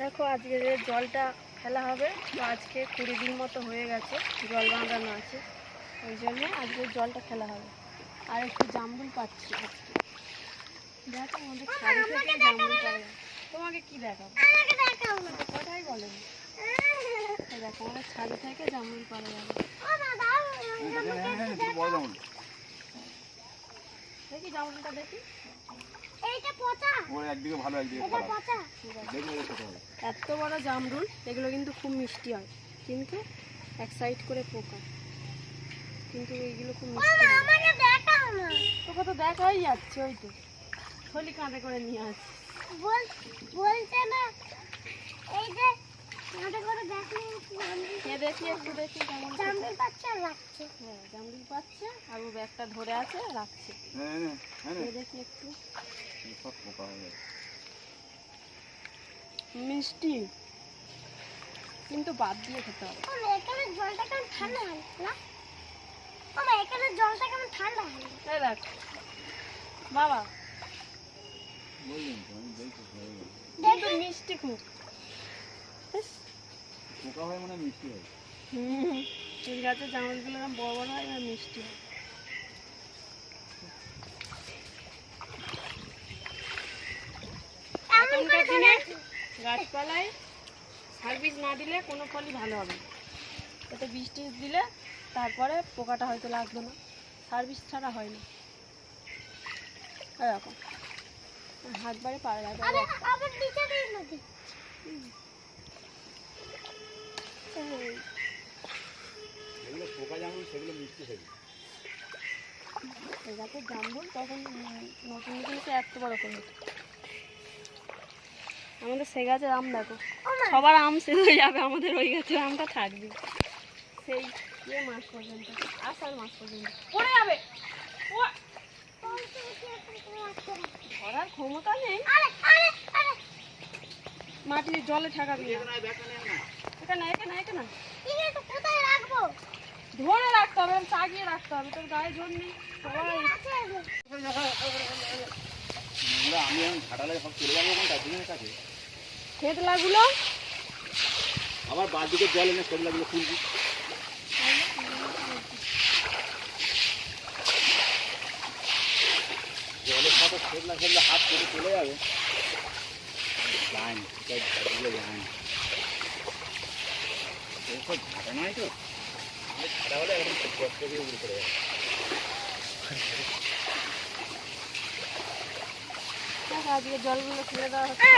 দেখো আজকে যে জলটা ফেলা হবে তো আজকে কুড়ি দিন মতো হয়ে গেছে জল বাঁধানো আছে। ওই জন্য আজকে জলটা ফেলা হবে। আর একটু জামরুল পাচ্ছি আজকে। দেখো আমাদের ছাড়ি থেকে জামরুল পাওয়া তোমাকে কি দেখাবো? আমাকে দেখাও না। কোথায় বলেন দেখো আমাদের ছাড়ি থেকে জামরুল পাওয়া যাবে। দেখি জামরুলটা দেখি। এইটা পচা? ওর একদিকে ভালো একদিকে খারাপ। পচা? ঠিক আছে। দেখলে এত বড় জামরুল এগুলো কিন্তু খুব মিষ্টি হয়। কিন্তু এক সাইড করে পোকা। কিন্তু এইগুলো খুব মিষ্টি মা হয়। দেখা দেখাও না। তোকে তো দেখাই যাচ্ছে ওই তো। থলি কাঁধে করে নিয়ে আসছি বল বলছে না যে আমাদের করে দেখলে জামরুল কে দেখি একটু দেখি কেমন জামরুল বাচ্চা রাখছে হ্যাঁ জামরুল পাচ্ছে আর ও ব্যাগটা ধরে আছে রাখছে। হ্যাঁ হ্যাঁ দেখি একটু। সব পোকা মিষ্টি। কিন্তু বাদ দিয়ে খেতে হবে। এখানে জলটা কেমন ঠান্ডা হয় না? এখানে জলটা কেমন ঠান্ডা হয় এই দেখ। বাবা। বললেন তো আমি দেখছি মিষ্টি খুব। পোকা হয়ে মানে মিষ্টি হয়। হুম ফুল গাছের জামরুলগুলো এরকম বড় বড় হয় আর মিষ্টি হয়। এখনকার দিনে গাছপালায় সার্ভিস না দিলে কোনো ফলই ভালো হবে না। এতে বৃষ্টি দিলে তারপরে পোকাটা হয়তো লাগবে না। সার্ভিস ছাড়া হয় না। এরকম। হাত বাড়ি পাড়া যাবে আরে আবার নিচে দিই নাকি যেগুলো পোকা জামরুল তখন নতুন বড় করে। আমাদের সে গাছের আম দেখো। সবার আম শেষ হয়ে যাবে, আমাদের ওই গাছের আমটা থাকবে। সেই ইয়ে মাস পর্যন্ত, আষাঢ় মাস পর্যন্ত। পড়ে। ধরার ক্ষমতা নেই। আরে আরে আরে মাটি জলে ঠেকাবি না। এখানে এখানে এখানে ঠিক আছে কোথায় রাখব ধরে রাখতে হবে চাগিয়ে রাখতে হবে তোর গায়ে জোর নেই আমি এখন ঘাটালে সব চলে যাব কোনটা দিনের কাছে। খেতলাগুলো আবার বাদিকে জল এনে সেগুলো খুলবি। জলের সাথে হাত করে চলে যাবে। ঘাটা নয় তো। জলগুলো ছেড়ে দেওয়া হচ্ছে।